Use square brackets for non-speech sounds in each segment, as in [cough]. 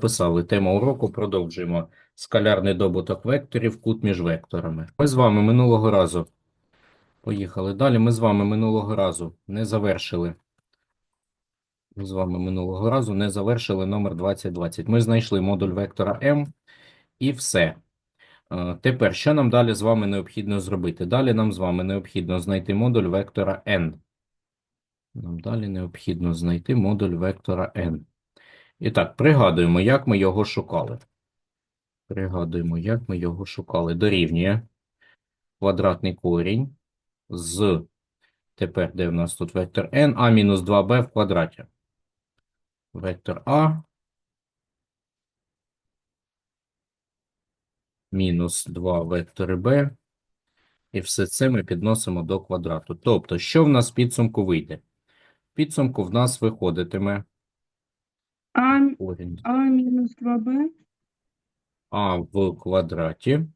Писали тему уроку, продовжуємо. Скалярний добуток векторів, кут між векторами. Ми з вами минулого разу. Поїхали далі. Ми з вами минулого разу не завершили. Ми з вами минулого разу не завершили номер 2020. Ми знайшли модуль вектора m і все. Е, Тепер, що нам далі з вами необхідно зробити? Далі нам з вами необхідно знайти модуль вектора n. Нам далі необхідно знайти модуль вектора n. І так, пригадуємо, як ми його шукали. Пригадуємо, як ми його шукали. Дорівнює квадратний корінь з, тепер де в нас тут вектор n, а мінус 2b в квадраті. Вектор а мінус 2 вектори b. І все це ми підносимо до квадрату. Тобто, що в нас в підсумку вийде? В підсумку в нас виходитиме А, корінь а мінус 2b а в квадраті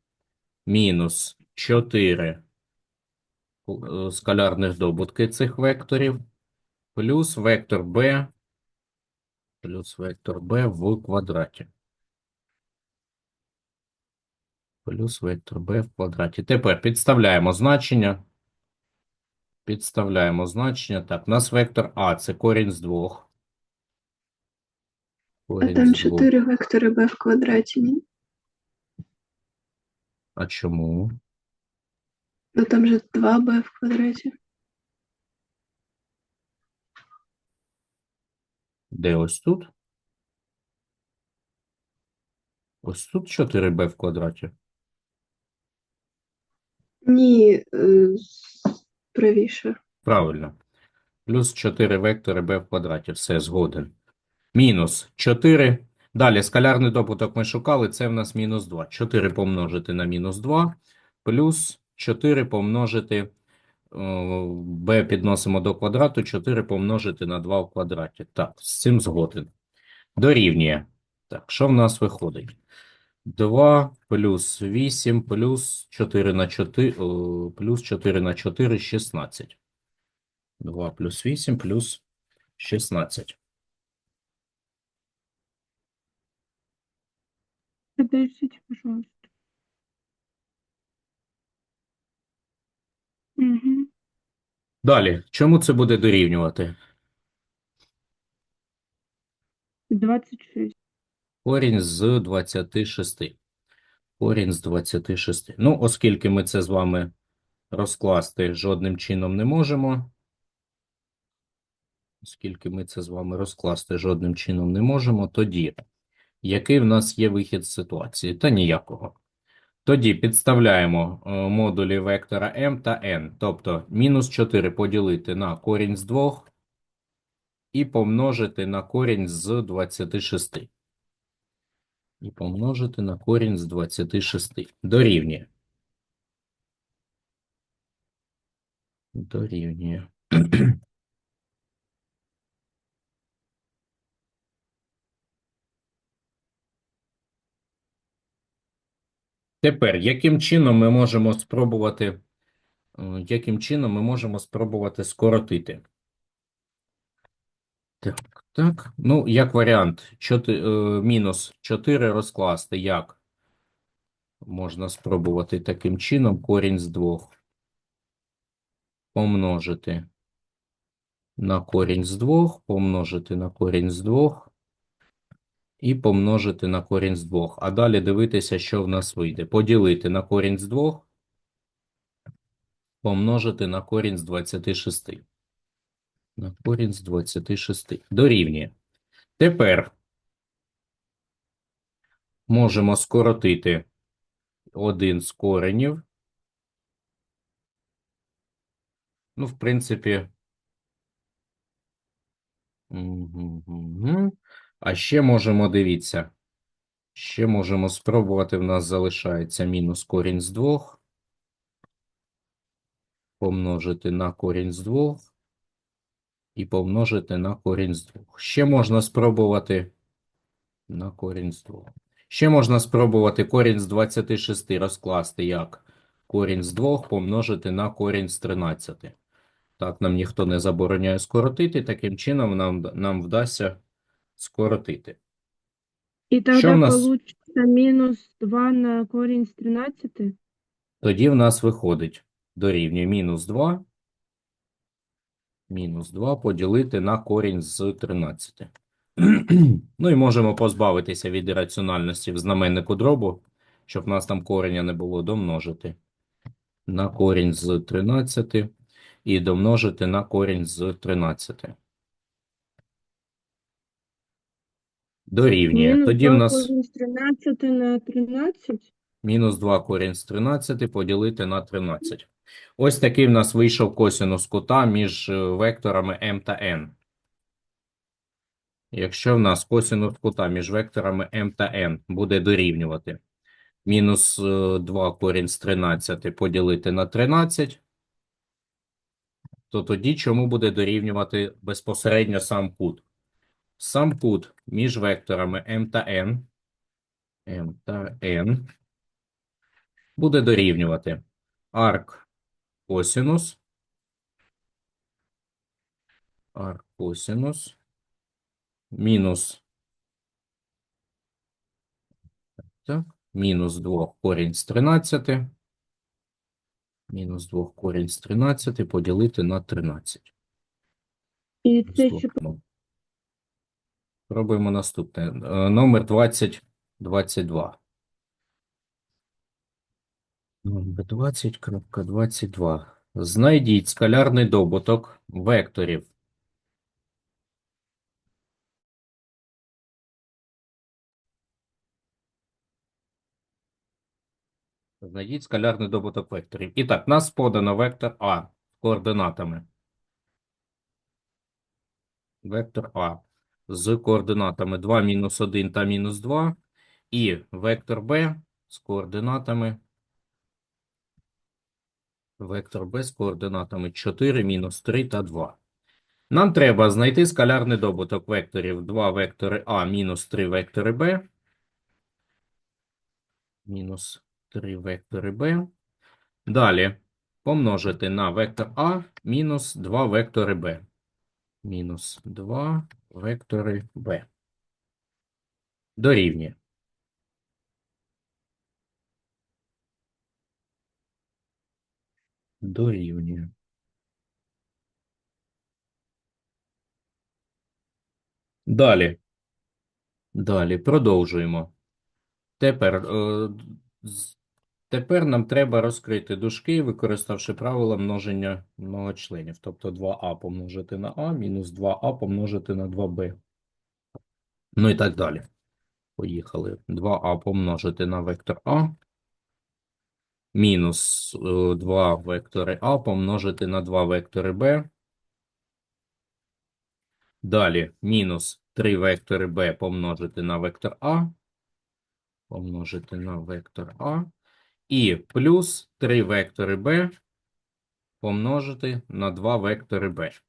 мінус 4 е, скалярних добутки цих векторів плюс вектор b плюс вектор b в квадраті. Плюс вектор b в квадраті. Тепер підставляємо значення. Підставляємо значення. Так, у нас вектор А це корінь з 2. А там 4 вектори b в квадраті, ні? А чому? Ну там же 2b в квадраті. Де ось тут? Ось тут 4b в квадраті. Ні, е, правіше. Правильно. Плюс 4 вектори b в квадраті. Все, згоден. Мінус 4. Далі скалярний добуток ми шукали. Це в нас мінус 2. 4 помножити на мінус 2. Плюс 4 помножити. b підносимо до квадрату. 4 помножити на 2 в квадраті. Так, з цим згоден. Дорівнює. Так, що в нас виходить? 2 плюс 8 плюс 4 на 4, плюс 4 на 4 – 16. 2 плюс 8 плюс 16. 10, пожалуйста. Угу. Далі, чому це буде дорівнювати? 26. Корінь з 26. Корінь з 26. Ну, оскільки ми це з вами розкласти жодним чином не можемо, оскільки ми це з вами розкласти жодним чином не можемо, тоді який в нас є вихід з ситуації? Та ніякого. Тоді підставляємо е, модулі вектора m та n. Тобто мінус 4 поділити на корінь з 2 і помножити на корінь з 26. І помножити на корінь з 26. Дорівнює. Дорівнює. [clears throat] Тепер, яким чином ми можемо спробувати, е, яким чином ми можемо спробувати скоротити? Так, так. Ну, як варіант, чоти, е, мінус 4 розкласти, як? Можна спробувати таким чином корінь з 2 помножити на корінь з 2, помножити на корінь з 2 і помножити на корінь з 2. А далі дивитися, що в нас вийде. Поділити на корінь з 2, помножити на корінь з 26. На корінь з 26. Дорівнює. Тепер можемо скоротити один з коренів. Ну, в принципі. А ще можемо, дивіться, ще можемо спробувати, в нас залишається мінус корінь з 2, помножити на корінь з 2 і помножити на корінь з 2. Ще можна спробувати на корінь з 2. Ще можна спробувати корінь з 26 розкласти як корінь з 2 помножити на корінь з 13. Так, нам ніхто не забороняє скоротити, таким чином нам, нам вдасться скоротити. Тогда Что у нас? минус 2 на корень с 13. Тоді в нас виходить дорівнює мінус 2. Мінус 2 поділити на корінь з 13. [clears throat] Ну і можемо позбавитися від ірраціональності в знаменнику дробу, щоб в нас там кореня не було, домножити на корінь з 13 і домножити на корінь з 13. Дорівнює. Минус Тоді в 2 нас корень с 13 на 13. мінус 2 корінь з 13 поділити на 13. Ось такий в нас вийшов косинус кута між е, векторами m та n. Якщо в нас косинус кута між векторами m та n буде дорівнювати мінус е, 2 корінь з 13 поділити на 13, то тоді чому буде дорівнювати безпосередньо сам кут? Сам кут між векторами m та n, m та n буде дорівнювати арк косинус, арк косинус мінус так, мінус 2 корінь з 13, мінус 2 корінь з 13 поділити на 13. І це ще Пробуємо наступне. Е, Номер 2022. Номер 20.22. Знайдіть скалярний добуток векторів. Знайдіть скалярний добуток векторів. І так, нас подано вектор А з координатами. Вектор А з координатами 2, мінус 1 та мінус 2. І вектор Б з координатами Вектор Б з координатами 4, мінус 3 та 2. Нам треба знайти скалярний добуток векторів 2 вектори А мінус 3 вектори Б. Мінус 3 вектори Б. Далі помножити на вектор А мінус 2 вектори Б. Мінус 2 вектори Б. Дорівнює. Дорівнює. Далі. Далі продовжуємо. Тепер, е, тепер нам треба розкрити дужки, використавши правило множення многочленів. Тобто 2а помножити на а, мінус 2а помножити на 2b. Ну і так далі. Поїхали. 2а помножити на вектор а. Мінус е, 2 вектори а помножити на 2 вектори b. Далі мінус 3 вектори b помножити на вектор а. Помножити на вектор а. І плюс 3 вектори b помножити на 2 вектори b.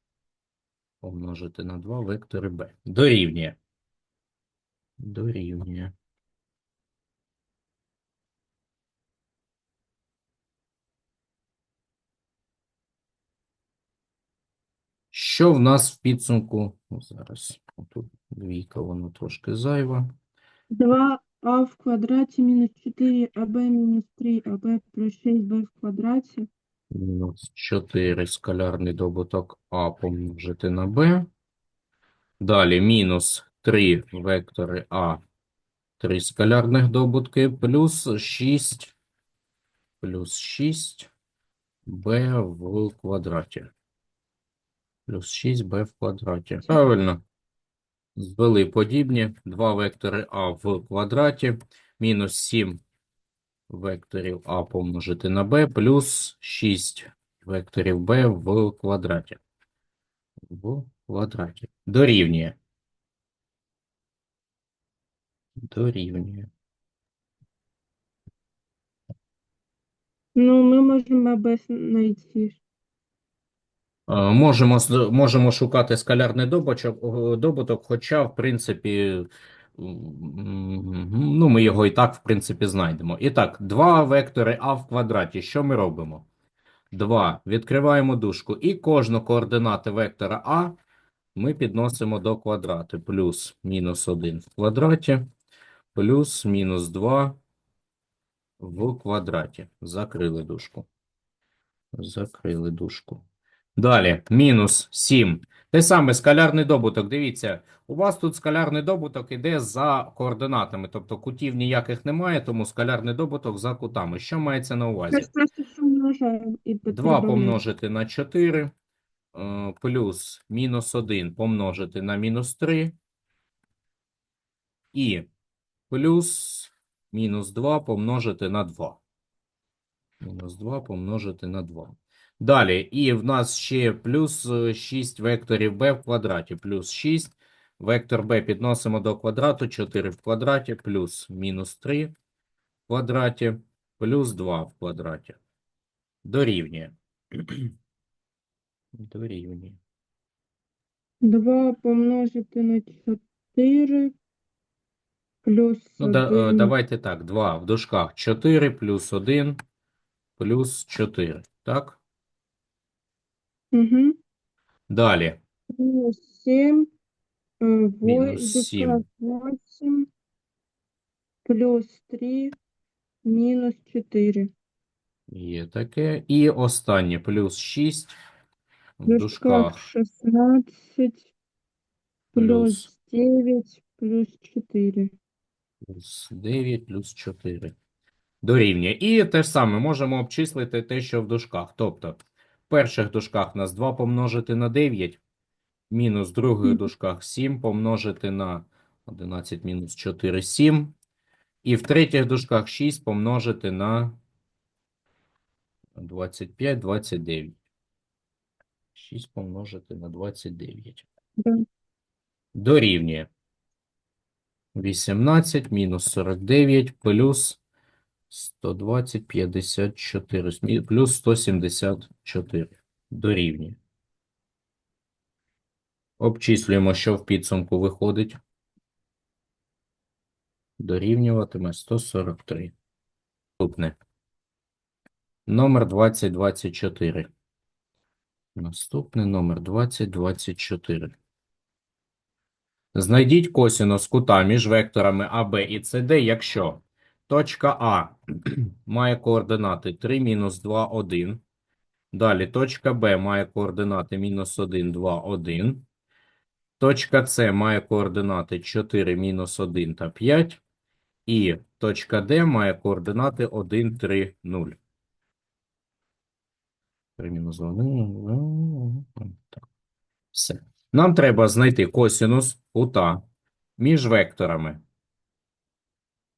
Помножити на 2 вектори b. Дорівнює. Дорівнює. Що в нас в підсумку? Зараз тут двійка, воно трошки зайва. 2а в квадраті мінус 4аб мінус 3аб плюс 6b в квадраті. Мінус 4 скалярний добуток А помножити на Б. Далі мінус 3 вектори А, 3 скалярних добутки, плюс 6, плюс 6 Б в квадраті. Плюс 6 Б в квадраті. Правильно. Звели подібні. 2 вектори А в квадраті, мінус 7 векторів А помножити на Б, плюс 6 векторів Б в квадраті. В квадраті. Дорівнює. Дорівнює. Ну, ми можемо аб знайти. Е, Можемо, можемо шукати скалярний добуток, добуток, хоча, в принципі, ну, ми його і так, в принципі, знайдемо. І так, два вектори А в квадраті. Що ми робимо? 2. Відкриваємо дужку. І кожну координати вектора А ми підносимо до квадрату. Плюс мінус 1 в квадраті плюс мінус 2 в квадраті. Закрили дужку. Закрили дужку. Далі, мінус 7. Те саме скалярний добуток. Дивіться, у вас тут скалярний добуток іде за координатами, тобто кутів ніяких немає, тому скалярний добуток за кутами. Що мається на увазі? Сейчас просто все 2 помножити на 4 е, плюс мінус 1 помножити на мінус 3 і плюс мінус 2 помножити на 2. Мінус 2 помножити на 2. Далі, і в нас ще плюс е, 6 векторів b в квадраті, плюс 6. Вектор b підносимо до квадрату, 4 в квадраті, плюс мінус 3 в квадраті, плюс 2 в квадраті. Дорівнює. [clears throat] Дорівнює. 2 помножити на 4 плюс Ну, да, е, 1. давайте так, 2 в дужках 4 плюс 1 плюс 4. Так? Угу. Далі. Плюс 7. Мінус 7. 8. Плюс 3. Мінус 4. Є таке. І останнє плюс 6 в В дужках дужках 16. плюс Плюс 9. Плюс 4. плюс 9 плюс 4. Дорівнює. І те ж саме можемо обчислити те, що в дужках. Тобто, перших дужках нас 2 помножити на 9, мінус в других дужках 7 помножити на 11 мінус 4 – 7. І в третіх дужках 6 помножити на 25 – 29. 6 помножити на 29. Дорівнює. 18 мінус 49 плюс 120, 54, плюс 174. Дорівнює. Обчислюємо, що в підсумку виходить. Дорівнюватиме 143. Наступне. Номер 2024. Наступний номер 2024. Знайдіть косинус кута між векторами АБ і СД, якщо точка А [clears throat] має координати 3, мінус 2, 1. Далі точка Б має координати мінус 1, 2, 1. Точка С має координати 4, мінус 1 та 5. І точка Д має координати 1, 3, 0. 3 мінус 1. Так. Все. Нам треба знайти косинус кута між векторами.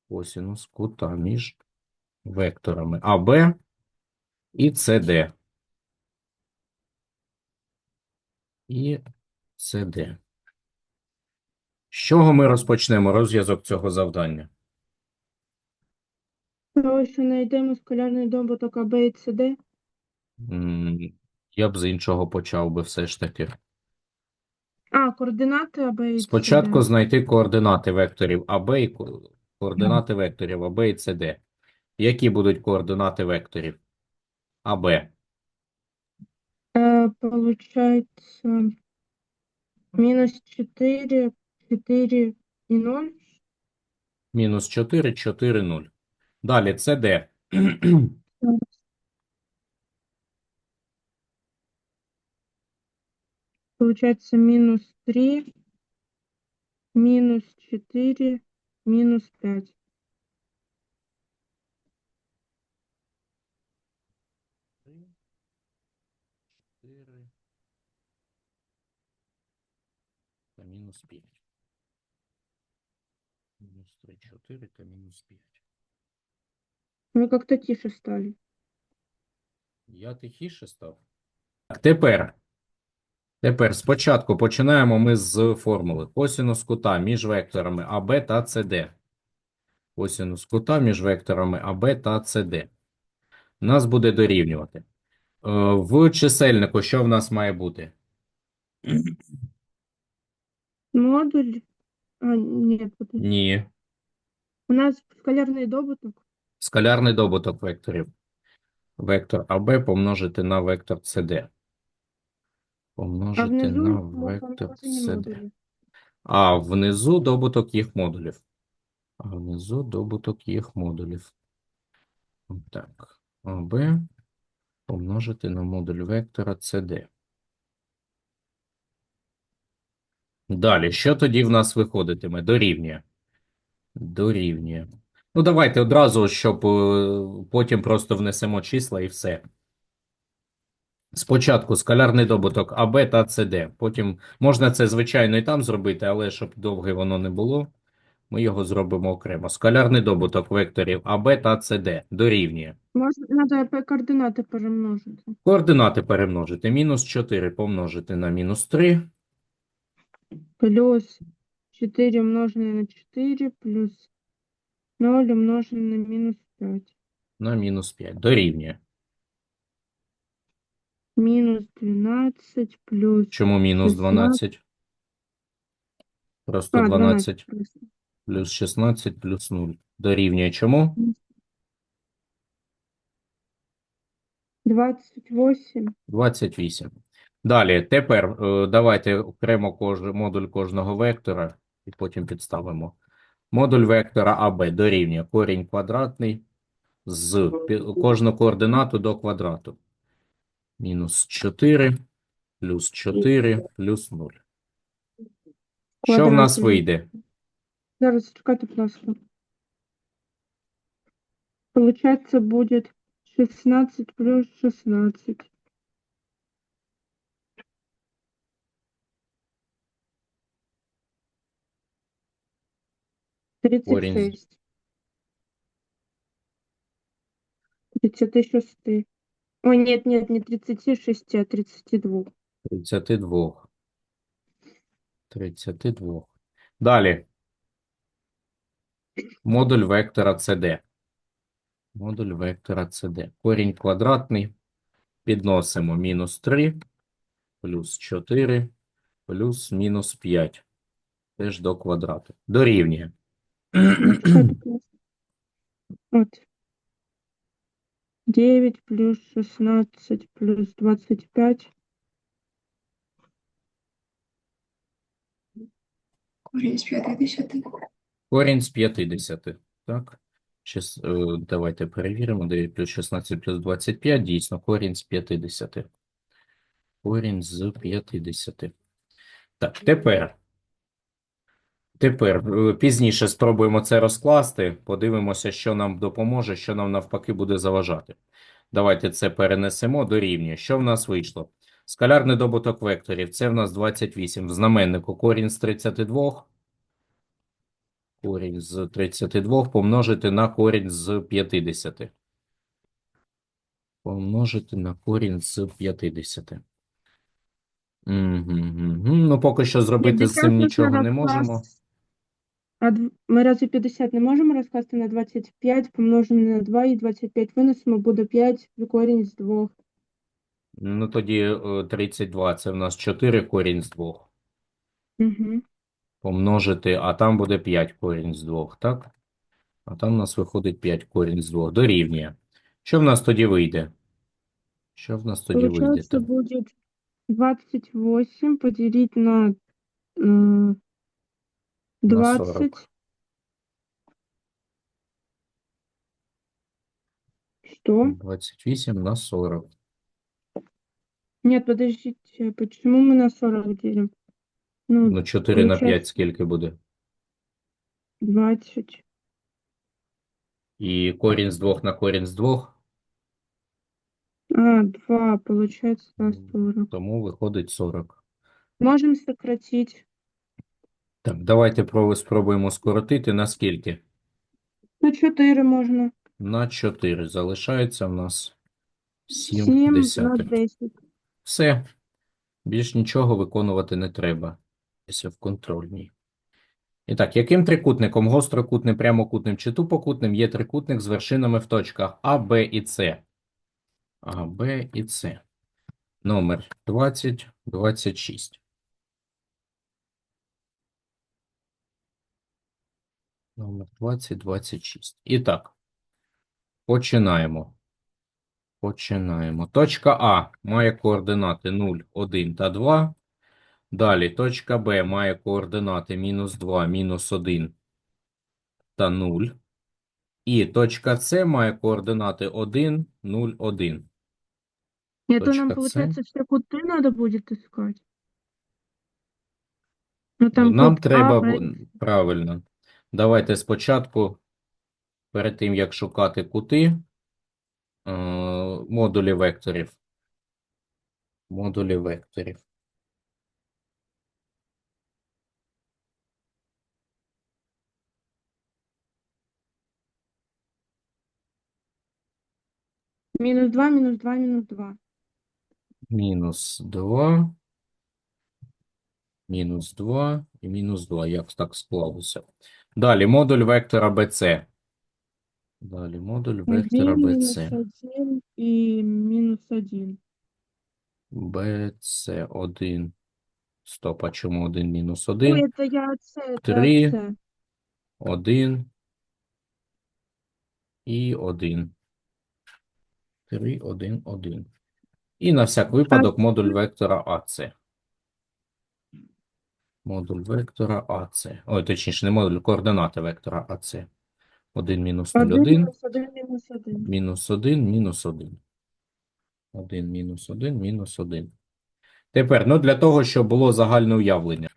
Косинус кута між векторами АБ і СД. І СД. З чого ми розпочнемо розв'язок цього завдання? Того, що знайдемо скалярний добуток АБ і СД. М, Я б з іншого почав би все ж таки. А, координати АБ і Спочатку знайти координати векторів АБ і координати векторів АБ і СД. Які будуть координати векторів АБ? Э, получается минус 4, 4 и 0. Мінус 4, 4, 0. Далі СД. [clears throat] Получается минус 3, минус 4, минус 5. Три, чотири та мінус 5. Мінус 3, 4 та мінус 5. Мы как-то тише стали. Я тихіше став. Так, тепер. Тепер спочатку починаємо ми з формули. Косинус кута між векторами АБ та СД. Косинус кута між векторами АБ та СД. Нас буде дорівнювати. Е, В чисельнику що в нас має бути? Модуль. А, подожди. Ні. У нас скалярный добуток. Скалярний добуток векторів. Вектор АБ помножити на вектор СД. Помножити внизу на вектор помножені модулі. А внизу добуток їх модулів. А внизу добуток їх модулів. Так, АБ помножити на модуль вектора CD. Далі, що тоді в нас виходитиме? Дорівнює. Дорівнює. Ну, давайте одразу, щоб е, потім просто внесемо числа і все. Спочатку скалярний добуток АБ та СД. Потім можна це, звичайно, і там зробити, але щоб довге воно не було, ми його зробимо окремо. Скалярний добуток векторів АБ та СД дорівнює. Можна треба координати перемножити. Координати перемножити. Мінус 4 помножити на мінус 3. Плюс 4 умножене на 4 плюс 0 умножене на мінус 5. на мінус 5. Дорівнює. Мінус 12 плюс... Чому мінус 12? Просто А, 12 плюс. плюс 16 плюс 0. Дорівнює чому? 28. 28. Далі, тепер е, давайте окремо кож, модуль кожного вектора і потім підставимо. Модуль вектора АБ дорівнює корінь квадратний з пі- кожну координату до квадрату. Мінус 4 плюс 4 плюс 0. Що в нас Квадратний. вийде? Зараз чекайте, будь ласка. Получается будет 16 плюс 16. Тридцать Корень. шесть. Тридцать шесты. Ой, нет, нет, не тридцати шести, а тридцати двух. 32. 32. Далі. Модуль вектора CD. Модуль вектора CD. Корінь квадратний. Підносимо мінус 3, плюс 4, плюс мінус 5. Теж до квадрату. Дорівнює. Вот. 9 плюс 16 плюс 25. Корінь з 50. Корінь з 50. Так. Чис- е, Давайте перевіримо. 9 плюс 16 плюс 25. Дійсно, корінь з 50. Корінь з 50. Так, тепер. Тепер е, пізніше спробуємо це розкласти. Подивимося, що нам допоможе, що нам навпаки буде заважати. Давайте це перенесемо до рівня. Що в нас вийшло? Скалярний добуток векторів. Це в нас 28. В знаменнику корінь з 32. Корінь з 32 помножити на корінь з 50. Помножити на корінь з 50. Угу, Ну, поки що зробити з цим нічого не можемо. А ми разве 50 не можемо розкласти на 25 помножене на 2 і 25 винесемо, буде 5 корінь з 2. Ну, тоді е, 32 це в нас 4 корінь з 2. Угу. Помножити, а там буде 5 корінь з 2, так? А там у нас виходить 5 корінь з 2. Дорівнює. Що в нас тоді вийде? Що в нас тоді вийде? Получается там? будет 28 поделить на э, 20. 40. Что? 28 на 40. Нет, подождите, почему мы на 40 делим? Ну, Ну, 4 на 5 получается- скільки буде? 20. І корінь з 2 на корінь з 2, А, 2, получается на Мгм. 40. тому виходить 40. Можем сократить Так, давайте про- спробуємо скоротити на скільки? на 4 можно. На 4. Залишається в нас 7 7 на десятих. 10. Все. Більш нічого виконувати не треба. Ось в контрольній. І так, яким трикутником, гострокутним, прямокутним чи тупокутним є трикутник з вершинами в точках А, Б і С? А, Б і С. Номер 20, 26. Номер 20, 26. І так, починаємо. Починаємо. Точка А має координати 0, 1 та 2. Далі точка Б має координати мінус 2, мінус 1 та 0. І точка С має координати 1, 0, 1. Нет, то нам, Точка С. получается, все куты надо будет искать. Ну, там нам кут треба А, бу- правильно. Давайте спочатку, перед тим як шукати кути, е, модулі векторів. Модулі векторів. минус 2, минус 2, минус 2. Мінус 2, мінус 2 і мінус 2. Як так склалося? Далі модуль вектора BC. Далі модуль вектора 1, минус BC. 1 и минус 1. BC1. Стоп, а чому 1 мінус Ой, 1? это я С, это Три. С. 1 і 1. 3, 1, 1. І на всяк випадок модуль вектора АЦ. Модуль вектора АЦ. Ой, точніше, не модуль, координати вектора АЦ. 1 мінус 0, 1 1, минус 1, минус 1. мінус 1, мінус 1. 1, мінус 1, мінус 1. Тепер, ну, для того, щоб було загальне уявлення.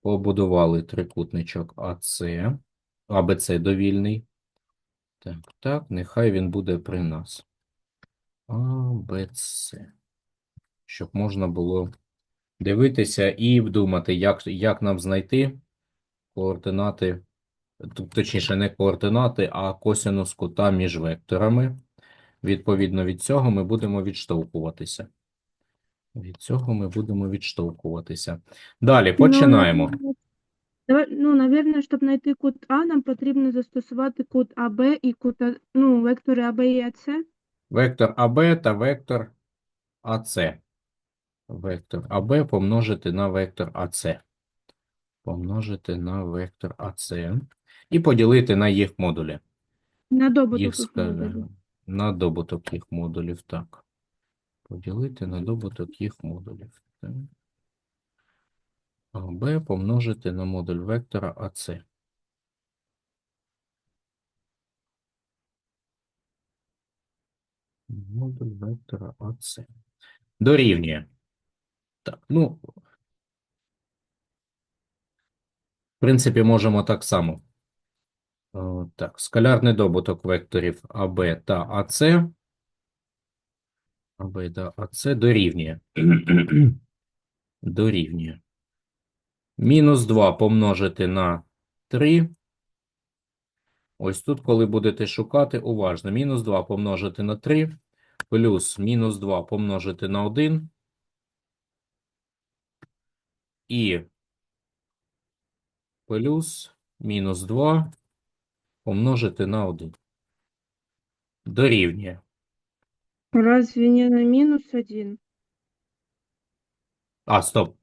Побудували трикутничок АЦ. АБЦ довільний. Так, так, нехай він буде при нас. АБЦ. Щоб можна було дивитися і думати, як, як нам знайти координати, точніше, не координати, а косинус кута між векторами. Відповідно від цього ми будемо відштовхуватися. Від цього ми будемо відштовхуватися. Далі починаємо. Ну, Давай, ну, щоб знайти кут А, нам потрібно застосувати кут АБ і кут, А- ну, вектори АБ і АЦ. Вектор АБ та вектор АЦ. Вектор АБ помножити на вектор АЦ. Помножити на вектор АЦ. І поділити на їх модулі. На добуток Їх їх модулів. на добуток їх модулів, так. Поділити на добуток їх модулів. Так. АБ помножити на модуль вектора АЦ. Модуль вектора АЦ. Дорівнює. Так, ну, в принципі, можемо так само. О, так, скалярний добуток векторів АБ та АЦ. АБ та АЦ дорівнює. [clears throat] Дорівнює. Мінус 2 помножити на 3. Ось тут, коли будете шукати, уважно. Мінус 2 помножити на 3, плюс мінус 2 помножити на 1. І плюс мінус 2 помножити на 1. Дорівнює. Разве не на мінус 1? А, стоп.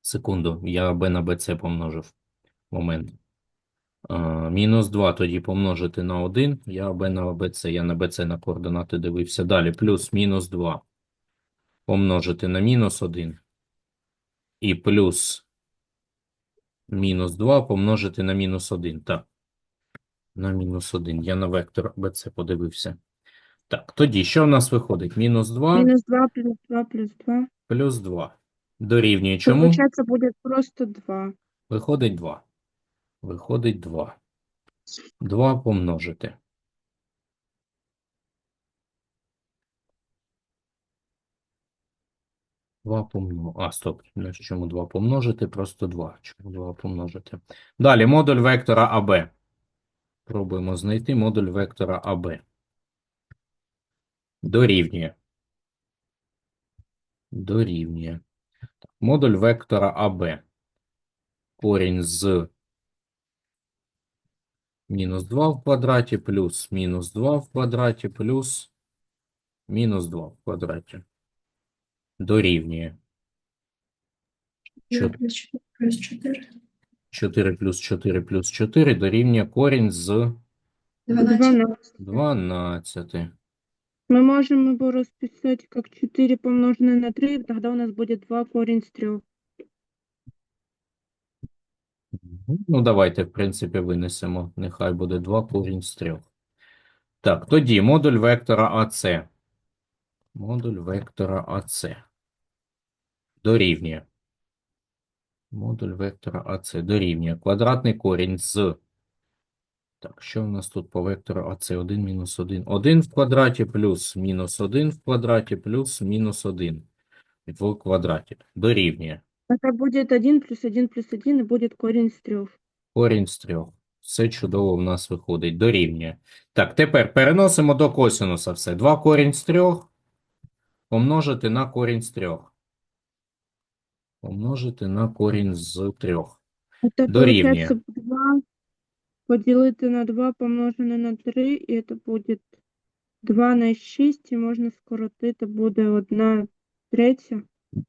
Секунду, я b на bc помножив. Момент. А, мінус 2 тоді помножити на 1. Я b на bc. Я на bc на координати дивився. Далі плюс мінус 2 помножити на мінус 1. І плюс мінус 2 помножити на мінус 1. Так. На мінус 1. Я на вектор bc подивився. Так, тоді що в нас виходить? Мінус 2 Мінус 2 плюс 2 плюс 2. плюс 2. Дорівнює чому? Получается, буде просто 2. Виходить 2. Виходить 2. 2 помножити. Два помножити. А, стоп. Ну, Чому 2 помножити? Просто 2. Чому 2 помножити? Далі модуль вектора АБ. Пробуємо знайти модуль вектора АБ. Дорівнює. Дорівнює. Модуль вектора АБ. Корінь з мінус 2 в квадраті плюс мінус 2 в квадраті плюс мінус 2 в квадраті. Дорівнює. 4 плюс 4. 4 плюс 4 плюс 4 дорівнює корінь з 12. 12. 12. Мы можем его расписать как 4 помноженное на 3, тогда у нас будет 2 корень с 3. Ну, давайте, в принципі, винесемо. Нехай буде 2 корінь з 3. Так, тоді модуль вектора АС. Модуль вектора АС. Дорівнює. Модуль вектора АС дорівнює. Квадратний корінь з. Так, що в нас тут по вектору АС? 1 мінус 1. 1 в квадраті плюс мінус 1 в квадраті плюс мінус 1 в квадраті. Дорівнює. Это будет 1 плюс 1 плюс 1 и будет корень из 3. Корінь з трьох. Все чудово в нас виходить. Дорівнює. Так, тепер переносимо до косинуса все. 2 корінь з трьох помножити на корінь з трьох. Помножити на корінь з трьох. Это Дорівнює. получается 2 поделити на 2 помножене на 3, і це буде 2 на 6, і можна скоротити, буде 1 третя.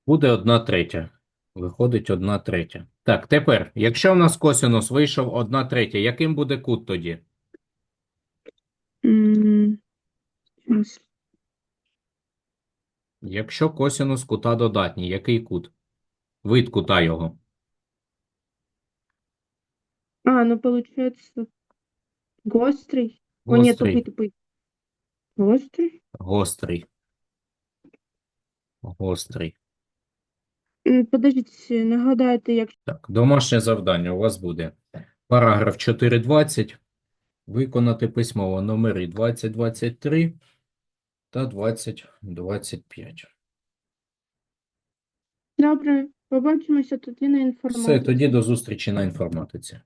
Буде 1 третя. Виходить 1 третя. Так, тепер, якщо в нас косинус вийшов 1 третя, яким буде кут тоді? М, щас. Якщо косинус кута додатній, який кут? Вид кута його. А, ну получается гострий. О, нет, Гострий. тупий. Гострий? Гострий. Гострий. М, Подождіть, нагадайте, як Так, домашнє завдання у вас буде. Параграф 4.20. Виконати письмово номери 2023 та 2025. Добре, побачимося тоді на інформації. Все, тоді до зустрічі на інформатиці.